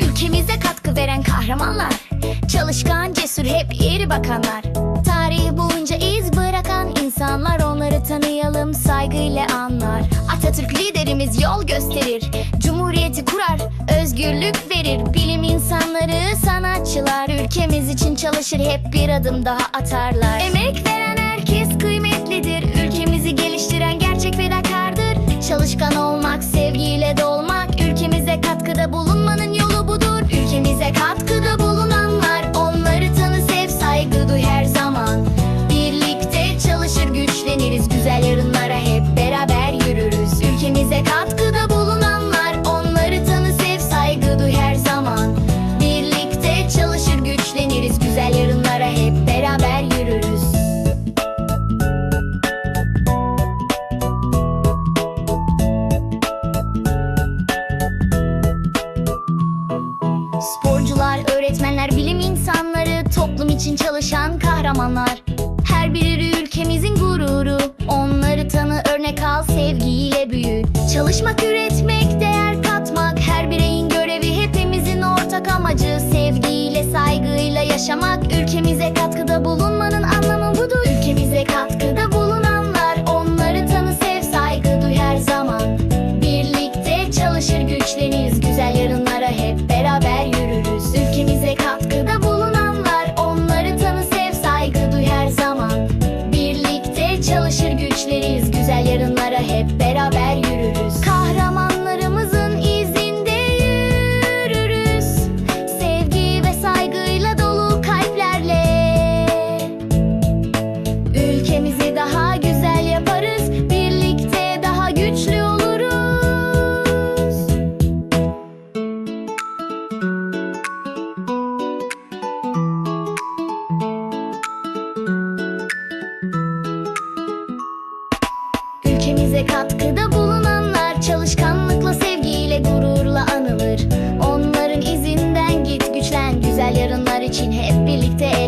Ülkemize katkı veren kahramanlar Çalışkan, cesur, hep iri bakanlar. Tarih boyunca iz bırakan insanlar Onları tanıyalım, saygıyla anlar. Atatürk liderimiz yol gösterir Cumhuriyeti kurar, özgürlük verir. Bilim insanları, sanatçılar Ülkemiz için çalışır, hep bir adım daha atarlar. Emek veren herkes Sporcular, öğretmenler, bilim insanları, toplum için çalışan kahramanlar. Her biri ülkemizin gururu. Onları tanı, örnek al, sevgiyle büyü. Çalışmak, üretmek, değer katmak. Her bireyin görevi, hepimizin ortak amacı. Sevgiyle, saygıyla yaşamak. Ülkemize katkıda Ülkemize katkıda bulunanlar çalışkanlıkla, sevgiyle, gururla anılır. Onların izinden git güçlen güzel yarınlar için hep birlikte el